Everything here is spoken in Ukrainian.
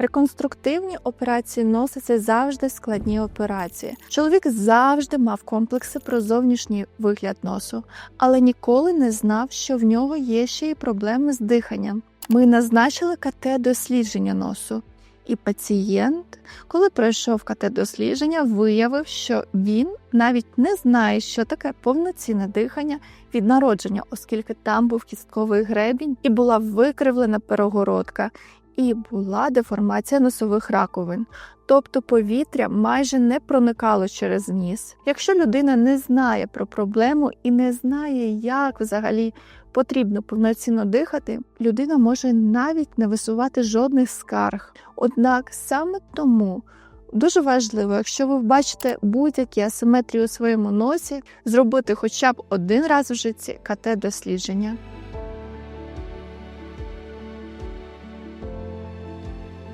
Реконструктивні операції це завжди складні операції. Чоловік завжди мав комплекси про зовнішній вигляд носу, але ніколи не знав, що в нього є ще й проблеми з диханням. Ми назначили КТ-дослідження носу. І пацієнт, коли пройшов КТ-дослідження, виявив, що він навіть не знає, що таке повноцінне дихання від народження, оскільки там був кістковий гребінь і була викривлена перегородка, і була деформація носових раковин. Тобто повітря майже не проникало через ніс. Якщо людина не знає про проблему і не знає, як взагалі потрібно повноцінно дихати, людина може навіть не висувати жодних скарг. Однак саме тому дуже важливо, якщо ви бачите будь-які асиметрії у своєму носі, зробити хоча б один раз в житті КТ-дослідження.